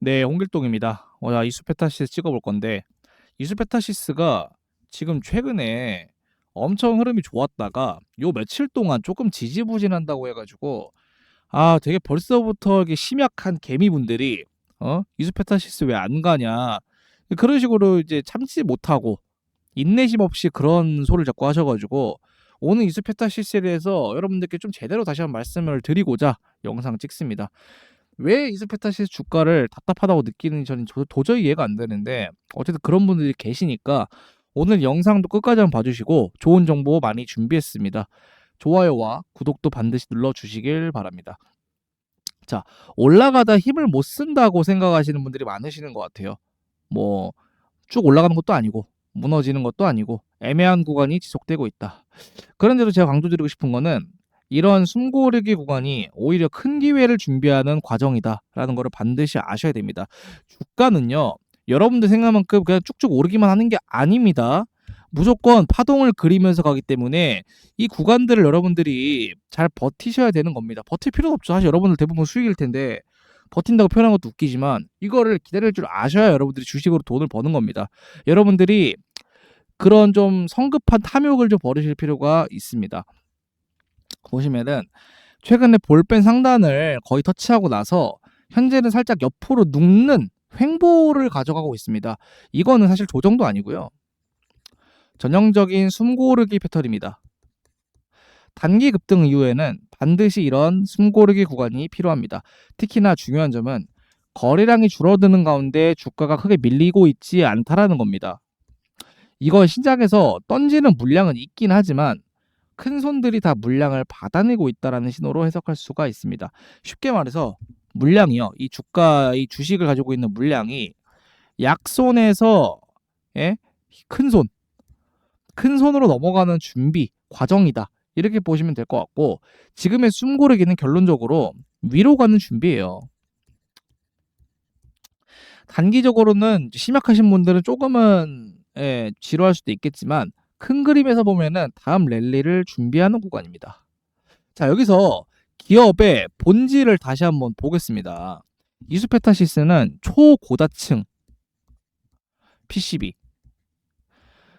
네, 홍길동입니다. 어, 자, 이수페타시스 찍어볼 건데, 이수페타시스가 지금 최근에 엄청 흐름이 좋았다가 요 며칠 동안 조금 지지부진한다고 해가지고, 아, 되게 벌써부터 이게 심약한 개미분들이, 어? 이수페타시스 왜 안 가냐. 그런 식으로 이제 참지 못하고, 인내심 없이 그런 소리를 자꾸 하셔가지고, 오늘 이수페타시스에 대해서 여러분들께 좀 제대로 다시 한번 말씀을 드리고자 영상 찍습니다. 왜 이스페타시스 주가를 답답하다고 느끼는지 저는 도- 도저히 이해가 안 되는데 어쨌든 그런 분들이 계시니까 오늘 영상도 끝까지 한번 봐주시고 좋은 정보 많이 준비했습니다. 좋아요와 구독도 반드시 눌러주시길 바랍니다. 자 올라가다 힘을 못 쓴다고 생각하시는 분들이 많으시는 것 같아요. 뭐 쭉 올라가는 것도 아니고 무너지는 것도 아니고 애매한 구간이 지속되고 있다. 그런데도 제가 강조드리고 싶은 거는 이런 숨고르기 구간이 오히려 큰 기회를 준비하는 과정이다라는 거를 반드시 아셔야 됩니다. 주가는요, 여러분들 생각만큼 그냥 쭉쭉 오르기만 하는 게 아닙니다. 무조건 파동을 그리면서 가기 때문에 이 구간들을 여러분들이 잘 버티셔야 되는 겁니다. 버틸 필요는 없죠. 사실 여러분들 대부분 수익일 텐데 버틴다고 표현한 것도 웃기지만 이거를 기다릴 줄 아셔야 여러분들이 주식으로 돈을 버는 겁니다. 여러분들이 그런 좀 성급한 탐욕을 좀 버리실 필요가 있습니다. 보시면은 최근에 볼펜 상단을 거의 터치하고 나서 현재는 살짝 옆으로 눕는 횡보를 가져가고 있습니다. 이거는 사실 조정도 아니고요. 전형적인 숨고르기 패턴입니다. 단기 급등 이후에는 반드시 이런 숨고르기 구간이 필요합니다. 특히나 중요한 점은 거래량이 줄어드는 가운데 주가가 크게 밀리고 있지 않다라는 겁니다. 이건 시장에서 던지는 물량은 있긴 하지만 큰 손들이 다 물량을 받아내고 있다라는 신호로 해석할 수가 있습니다. 쉽게 말해서 물량이요. 이 주가 이 주식을 가지고 있는 물량이 약손에서 예? 큰 손, 큰 손으로 넘어가는 준비 과정이다. 이렇게 보시면 될 것 같고 지금의 숨고르기는 결론적으로 위로 가는 준비예요. 단기적으로는 심약하신 분들은 조금은 예, 지루할 수도 있겠지만 큰 그림에서 보면은 다음 랠리를 준비하는 구간입니다. 자, 여기서 기업의 본질을 다시 한번 보겠습니다. 이수페타시스는 초고다층 PCB.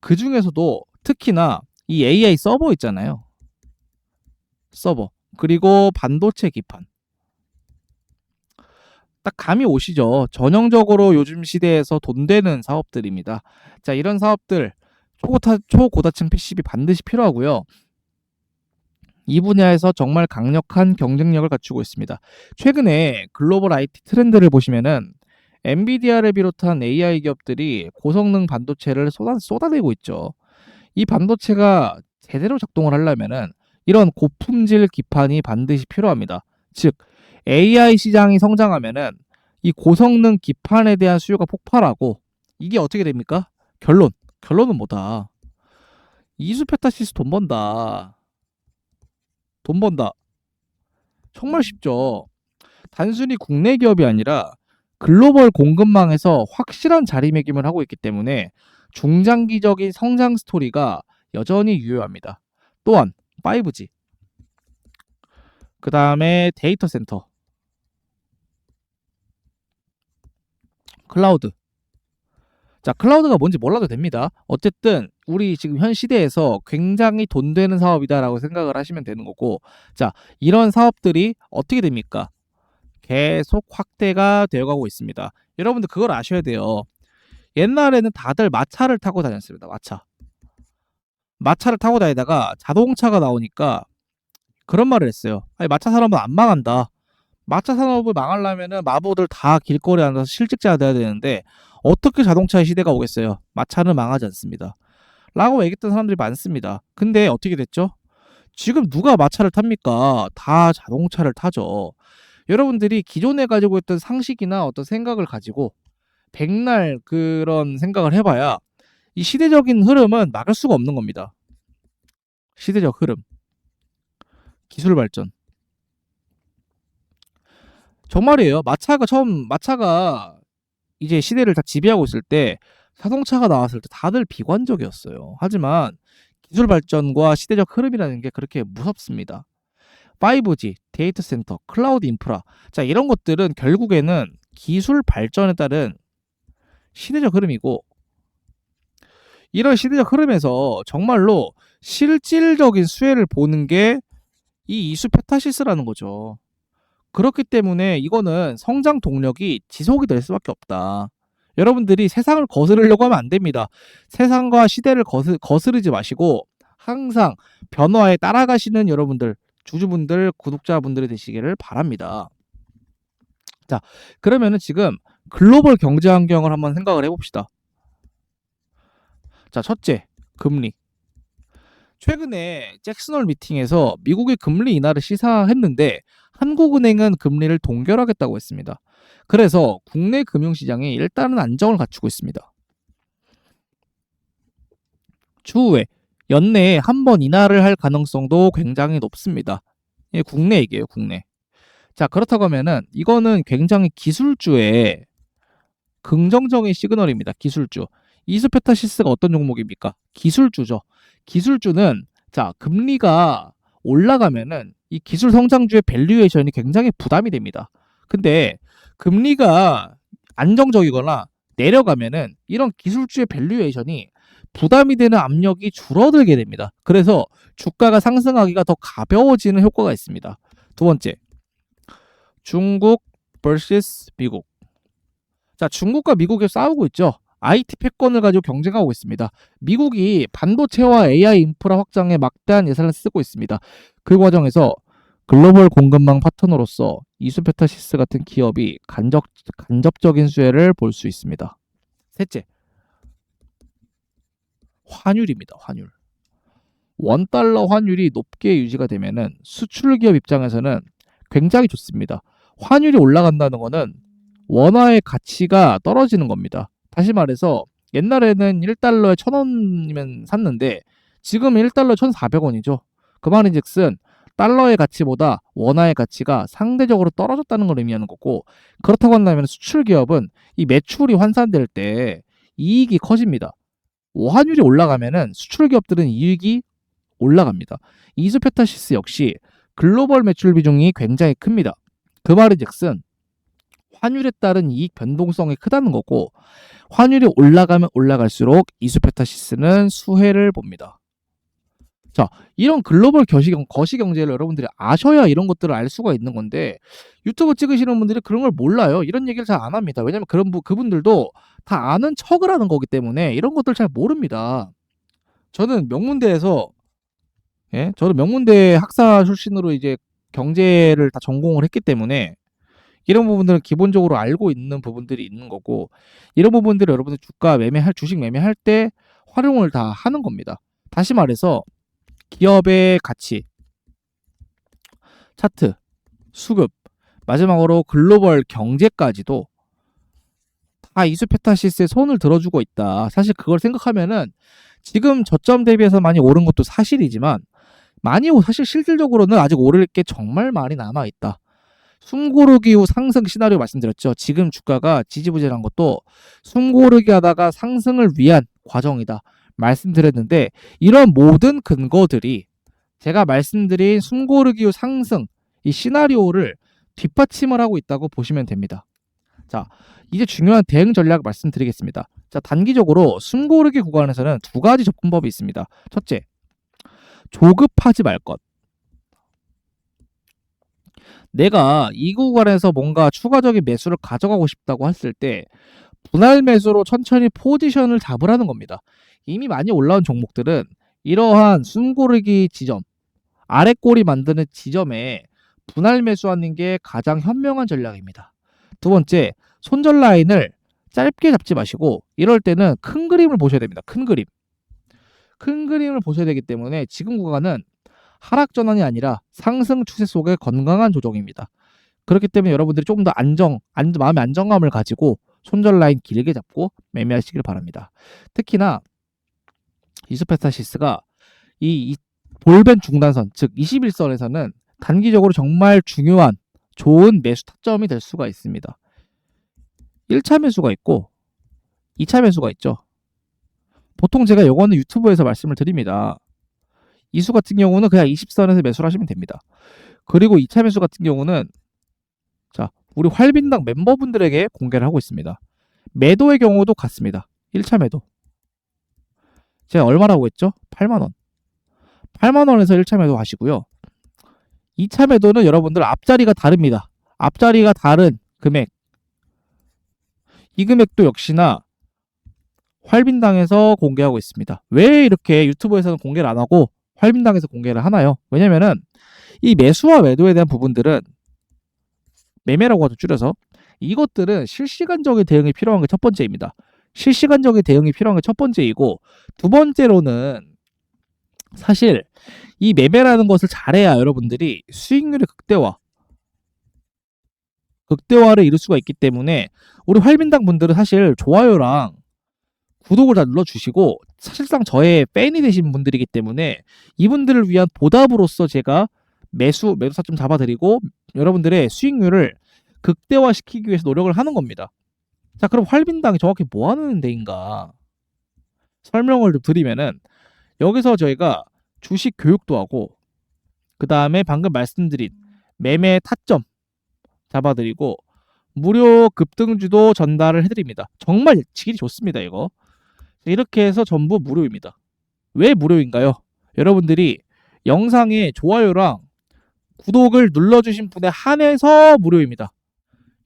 그 중에서도 특히나 이 AI 서버 있잖아요. 서버. 그리고 반도체 기판. 딱 감이 오시죠. 전형적으로 요즘 시대에서 돈 되는 사업들입니다. 자, 이런 사업들 초고타, 초고다층 PCB 반드시 필요하고요. 이 분야에서 정말 강력한 경쟁력을 갖추고 있습니다. 최근에 글로벌 IT 트렌드를 보시면은 엔비디아를 비롯한 AI 기업들이 고성능 반도체를 쏟아, 쏟아내고 있죠. 이 반도체가 제대로 작동을 하려면은 이런 고품질 기판이 반드시 필요합니다. 즉 AI 시장이 성장하면은 이 고성능 기판에 대한 수요가 폭발하고 이게 어떻게 됩니까? 결론 결론은 뭐다? 이수페타시스 돈 번다. 돈 번다. 정말 쉽죠. 단순히 국내 기업이 아니라 글로벌 공급망에서 확실한 자리매김을 하고 있기 때문에 중장기적인 성장 스토리가 여전히 유효합니다. 또한 5G, 그 다음에 데이터 센터, 클라우드. 자, 클라우드가 뭔지 몰라도 됩니다. 어쨌든 우리 지금 현 시대에서 굉장히 돈 되는 사업이다라고 생각을 하시면 되는 거고, 자, 이런 사업들이 어떻게 됩니까? 계속 확대가 되어가고 있습니다. 여러분들 그걸 아셔야 돼요. 옛날에는 다들 마차를 타고 다녔습니다. 마차. 마차를 타고 다니다가 자동차가 나오니까 그런 말을 했어요. 아니, 마차 산업은 안 망한다. 마차 산업을 망하려면은 마부들 다 길거리에 앉아서 실직자가 돼야 되는데 어떻게 자동차의 시대가 오겠어요? 마차는 망하지 않습니다. 라고 얘기했던 사람들이 많습니다. 근데 어떻게 됐죠? 지금 누가 마차를 탑니까? 다 자동차를 타죠. 여러분들이 기존에 가지고 있던 상식이나 어떤 생각을 가지고 백날 그런 생각을 해봐야 이 시대적인 흐름은 막을 수가 없는 겁니다. 시대적 흐름. 기술 발전. 정말이에요. 마차가 처음 마차가 이제 시대를 다 지배하고 있을 때 자동차가 나왔을 때 다들 비관적이었어요. 하지만 기술 발전과 시대적 흐름이라는 게 그렇게 무섭습니다. 5G, 데이터 센터, 클라우드 인프라. 자, 이런 것들은 결국에는 기술 발전에 따른 시대적 흐름이고 이런 시대적 흐름에서 정말로 실질적인 수혜를 보는 게 이 이수 페타시스라는 거죠. 그렇기 때문에 이거는 성장 동력이 지속이 될 수밖에 없다. 여러분들이 세상을 거스르려고 하면 안 됩니다. 세상과 시대를 거스, 거스 르지 마시고 항상 변화에 따라가시는 여러분들, 주주분들, 구독자분들이 되시기를 바랍니다. 자, 그러면은 지금 글로벌 경제 환경을 한번 생각을 해봅시다. 자, 첫째, 금리. 최근에 잭슨홀 미팅에서 미국의 금리 인하를 시사했는데 한국은행은 금리를 동결하겠다고 했습니다. 그래서 국내 금융시장이 일단은 안정을 갖추고 있습니다. 추후에 연내에 한 번 인하를 할 가능성도 굉장히 높습니다. 예, 국내 얘기예요, 국내. 자, 그렇다고 하면은 이거는 굉장히 기술주의 긍정적인 시그널입니다. 기술주. 이스페타시스가 어떤 종목입니까? 기술주죠. 기술주는 자, 금리가 올라가면은 이 기술 성장주의 밸류에이션이 굉장히 부담이 됩니다. 근데 금리가 안정적이거나 내려가면은 이런 기술주의 밸류에이션이 부담이 되는 압력이 줄어들게 됩니다. 그래서 주가가 상승하기가 더 가벼워지는 효과가 있습니다. 두 번째, 중국 vs 미국. 자, 중국과 미국이 싸우고 있죠. IT 패권을 가지고 경쟁하고 있습니다. 미국이 반도체와 AI 인프라 확장에 막대한 예산을 쓰고 있습니다. 그 과정에서 글로벌 공급망 파트너로서 이수페타시스 같은 기업이 간접, 간접적인 수혜를 볼 수 있습니다. 셋째, 환율입니다. 환율. 원달러 환율이 높게 유지가 되면은 수출 기업 입장에서는 굉장히 좋습니다. 환율이 올라간다는 것은 원화의 가치가 떨어지는 겁니다. 다시 말해서 옛날에는 1달러에 1,000원이면 샀는데 지금 1달러 1,400원이죠. 그 말인즉슨 달러의 가치보다 원화의 가치가 상대적으로 떨어졌다는 걸 의미하는 거고 그렇다고 한다면 수출 기업은 이 매출이 환산될 때 이익이 커집니다. 환율이 올라가면은 수출 기업들은 이익이 올라갑니다. 이수페타시스 역시 글로벌 매출 비중이 굉장히 큽니다. 그 말인즉슨 환율에 따른 이익 변동성이 크다는 거고 환율이 올라가면 올라갈수록 이수페타시스는 수혜를 봅니다. 자, 이런 글로벌 거시경, 거시경제를 여러분들이 아셔야 이런 것들을 알 수가 있는 건데 유튜브 찍으시는 분들이 그런 걸 몰라요. 이런 얘기를 잘 안 합니다. 왜냐면 그런 부, 그분들도 다 아는 척을 하는 거기 때문에 이런 것들 잘 모릅니다. 저는 명문대에서 예, 저는 명문대 학사 출신으로 이제 경제를 다 전공을 했기 때문에 이런 부분들은 기본적으로 알고 있는 부분들이 있는 거고 이런 부분들을 여러분들 주가 매매할 주식 매매할 때 활용을 다 하는 겁니다. 다시 말해서 기업의 가치, 차트, 수급, 마지막으로 글로벌 경제까지도 다 이수페타시스의 손을 들어주고 있다. 사실 그걸 생각하면은 지금 저점 대비해서 많이 오른 것도 사실이지만 많이 사실 실질적으로는 아직 오를 게 정말 많이 남아 있다. 숨고르기 후 상승 시나리오 말씀드렸죠. 지금 주가가 지지부진한 것도 숨고르기 하다가 상승을 위한 과정이다. 말씀드렸는데 이런 모든 근거들이 제가 말씀드린 숨고르기 후 상승 이 시나리오를 뒷받침을 하고 있다고 보시면 됩니다. 자, 이제 중요한 대응 전략 말씀드리겠습니다. 자, 단기적으로 숨고르기 구간에서는 두 가지 접근법이 있습니다. 첫째, 조급하지 말 것. 내가 이 구간에서 뭔가 추가적인 매수를 가져가고 싶다고 했을 때 분할 매수로 천천히 포지션을 잡으라는 겁니다. 이미 많이 올라온 종목들은 이러한 숨고르기 지점, 아래 꼬리 만드는 지점에 분할 매수하는 게 가장 현명한 전략입니다. 두 번째, 손절 라인을 짧게 잡지 마시고 이럴 때는 큰 그림을 보셔야 됩니다. 큰 그림. 큰 그림을 보셔야 되기 때문에 지금 구간은 하락 전환이 아니라 상승 추세 속의 건강한 조정입니다. 그렇기 때문에 여러분들이 조금 더 안정, 안, 마음의 안정감을 가지고 손절 라인 길게 잡고 매매하시길 바랍니다. 특히나 이스페타시스가 이, 이 볼벤 중단선, 즉 21선에서는 단기적으로 정말 중요한 좋은 매수 타점이 될 수가 있습니다. 1차 매수가 있고 2차 매수가 있죠. 보통 제가 이거는 유튜브에서 말씀을 드립니다. 이수 같은 경우는 그냥 20선에서 매수를 하시면 됩니다. 그리고 2차 매수 같은 경우는 자 우리 활빈당 멤버분들에게 공개를 하고 있습니다. 매도의 경우도 같습니다. 1차 매도. 제가 얼마라고 했죠? 8만원. 8만원에서 1차 매도 하시고요. 2차 매도는 여러분들 앞자리가 다릅니다. 앞자리가 다른 금액. 이 금액도 역시나 활빈당에서 공개하고 있습니다. 왜 이렇게 유튜브에서는 공개를 안 하고 활빈당에서 공개를 하나요? 왜냐면은 이 매수와 매도에 대한 부분들은 매매라고 하죠 줄여서 이것들은 실시간적인 대응이 필요한 게 첫 번째입니다. 실시간적인 대응이 필요한 게 첫 번째이고 두 번째로는 사실 이 매매라는 것을 잘해야 여러분들이 수익률의 극대화 극대화를 이룰 수가 있기 때문에 우리 활빈당 분들은 사실 좋아요랑 구독을 다 눌러주시고 사실상 저의 팬이 되신 분들이기 때문에 이분들을 위한 보답으로서 제가 매수 매도사 좀 잡아드리고 여러분들의 수익률을 극대화시키기 위해서 노력을 하는 겁니다. 자 그럼 활빈당이 정확히 뭐 하는 데인가 설명을 좀 드리면은 여기서 저희가 주식 교육도 하고 그 다음에 방금 말씀드린 매매 타점 잡아드리고 무료 급등주도 전달을 해드립니다. 정말 질이 좋습니다 이거. 이렇게 해서 전부 무료입니다. 왜 무료인가요? 여러분들이 영상에 좋아요랑 구독을 눌러주신 분에 한해서 무료입니다.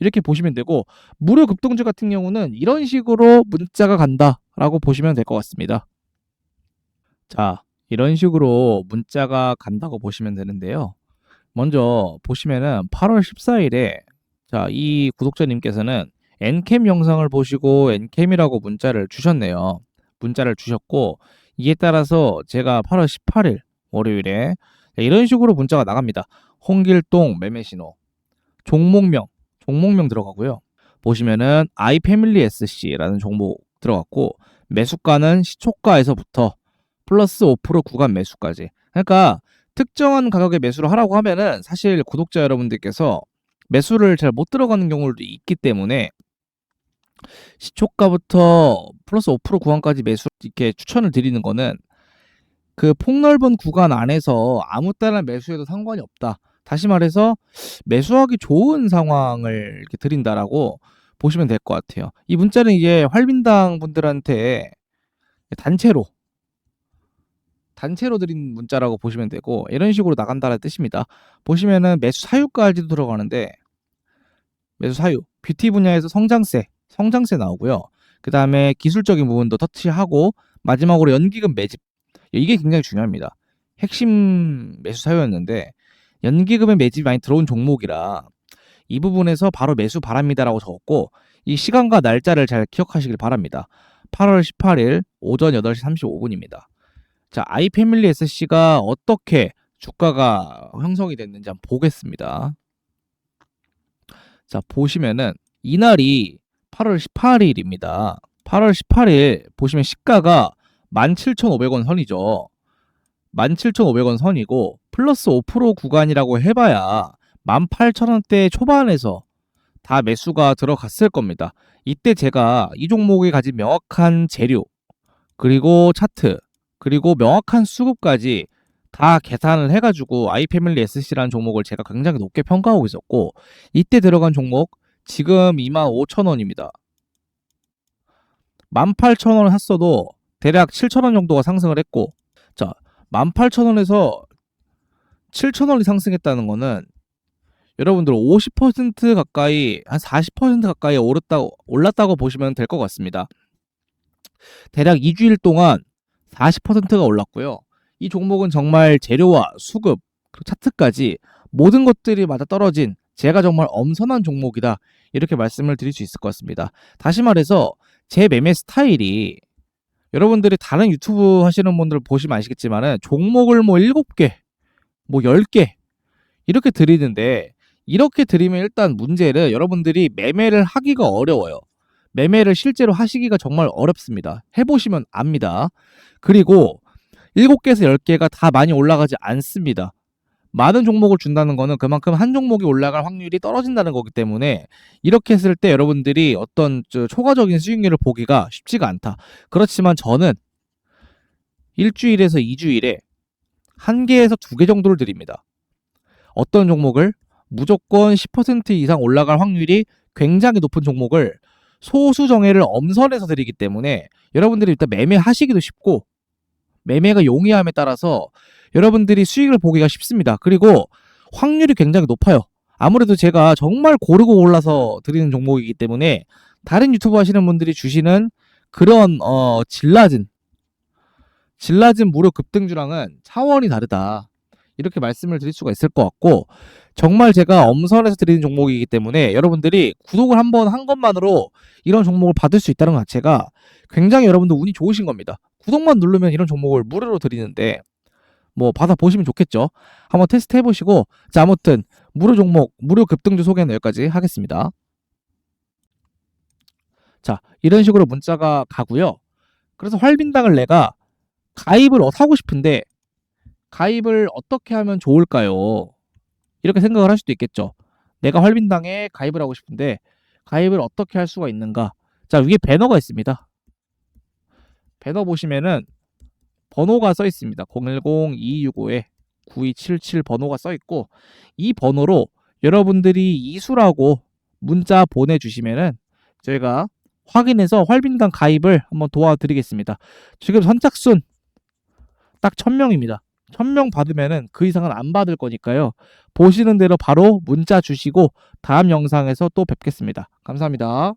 이렇게 보시면 되고 무료 급등주 같은 경우는 이런 식으로 문자가 간다라고 보시면 될 것 같습니다. 자, 이런 식으로 문자가 간다고 보시면 되는데요. 먼저 보시면은 8월 14일에 자, 이 구독자님께서는 엔캠 영상을 보시고 엔캠이라고 문자를 주셨네요. 문자를 주셨고 이에 따라서 제가 8월 18일 월요일에 이런 식으로 문자가 나갑니다. 홍길동 매매 신호 종목명 종목명 들어가고요. 보시면은 아이패밀리 SC라는 종목 들어갔고 매수가는 시초가에서부터 플러스 5% 구간 매수까지. 그러니까 특정한 가격에 매수를 하라고 하면은 사실 구독자 여러분들께서 매수를 잘 못 들어가는 경우도 있기 때문에 시초가부터 플러스 5% 구간까지 매수 이렇게 추천을 드리는 거는 그 폭넓은 구간 안에서 아무 때나 매수해도 상관이 없다. 다시 말해서 매수하기 좋은 상황을 이렇게 드린다라고 보시면 될 것 같아요. 이 문자는 이제 활빈당 분들한테 단체로 단체로 드린 문자라고 보시면 되고 이런 식으로 나간다는 뜻입니다. 보시면은 매수 사유까지도 들어가는데 매수 사유 뷰티 분야에서 성장세 성장세 나오고요. 그 다음에 기술적인 부분도 터치하고 마지막으로 연기금 매집 이게 굉장히 중요합니다. 핵심 매수 사유였는데 연기금의 매집이 많이 들어온 종목이라 이 부분에서 바로 매수 바랍니다라고 적었고 이 시간과 날짜를 잘 기억하시길 바랍니다. 8월 18일 오전 8시 35분입니다. 자, 아이패밀리 SC가 어떻게 주가가 형성이 됐는지 한번 보겠습니다. 자, 보시면은 이날이 8월 18일입니다. 8월 18일 보시면 시가가 17,500원 선이죠. 17,500원 선이고 플러스 5% 구간이라고 해봐야 18,000원대 초반에서 다 매수가 들어갔을 겁니다. 이때 제가 이 종목이 가진 명확한 재료 그리고 차트 그리고 명확한 수급까지 다 계산을 해가지고 아이패밀리 SC라는 종목을 제가 굉장히 높게 평가하고 있었고 이때 들어간 종목 지금 25,000원입니다. 18,000원을 샀어도 대략 7,000원 정도가 상승을 했고 자 18,000원에서 7,000원이 상승했다는 거는 여러분들 50% 가까이 한 40% 가까이 오르다고 올랐다고 보시면 될 것 같습니다. 대략 2주일 동안 40%가 올랐고요. 이 종목은 정말 재료와 수급, 그리고 차트까지 모든 것들이 맞아 떨어진 제가 정말 엄선한 종목이다. 이렇게 말씀을 드릴 수 있을 것 같습니다. 다시 말해서 제 매매 스타일이 여러분들이 다른 유튜브 하시는 분들 보시면 아시겠지만은 종목을 뭐 7개, 뭐 10개 이렇게 드리는데 이렇게 드리면 일단 문제는 여러분들이 매매를 하기가 어려워요. 매매를 실제로 하시기가 정말 어렵습니다. 해보시면 압니다. 그리고 7개에서 10개가 다 많이 올라가지 않습니다. 많은 종목을 준다는 거는 그만큼 한 종목이 올라갈 확률이 떨어진다는 거기 때문에 이렇게 했을 때 여러분들이 어떤 초과적인 수익률을 보기가 쉽지가 않다. 그렇지만 저는 일주일에서 2주일에 한 개에서 두 개 정도를 드립니다. 어떤 종목을 무조건 10% 이상 올라갈 확률이 굉장히 높은 종목을 소수 정예를 엄선해서 드리기 때문에 여러분들이 일단 매매하시기도 쉽고 매매가 용이함에 따라서 여러분들이 수익을 보기가 쉽습니다. 그리고 확률이 굉장히 높아요. 아무래도 제가 정말 고르고 골라서 드리는 종목이기 때문에 다른 유튜브 하시는 분들이 주시는 그런 어, 질 낮은 질 낮은 무료 급등주랑은 차원이 다르다. 이렇게 말씀을 드릴 수가 있을 것 같고 정말 제가 엄선해서 드리는 종목이기 때문에 여러분들이 구독을 한번 한 것만으로 이런 종목을 받을 수 있다는 것 자체가 굉장히 여러분들 운이 좋으신 겁니다. 구독만 누르면 이런 종목을 무료로 드리는데 뭐 받아 보시면 좋겠죠. 한번 테스트 해보시고 자 아무튼 무료 종목 무료 급등주 소개는 여기까지 하겠습니다. 자 이런 식으로 문자가 가고요. 그래서 활빈당을 내가 가입을 어- 하고 싶은데 가입을 어떻게 하면 좋을까요? 이렇게 생각을 할 수도 있겠죠. 내가 활빈당에 가입을 하고 싶은데 가입을 어떻게 할 수가 있는가? 자 위에 배너가 있습니다. 배너 보시면은 번호가 써 있습니다. 010-2265에 9277 번호가 써 있고 이 번호로 여러분들이 이수라고 문자 보내주시면은 저희가 확인해서 활빈당 가입을 한번 도와드리겠습니다. 지금 선착순 딱 1000명입니다. 1000명 받으면은 그 이상은 안 받을 거니까요. 보시는 대로 바로 문자 주시고 다음 영상에서 또 뵙겠습니다. 감사합니다.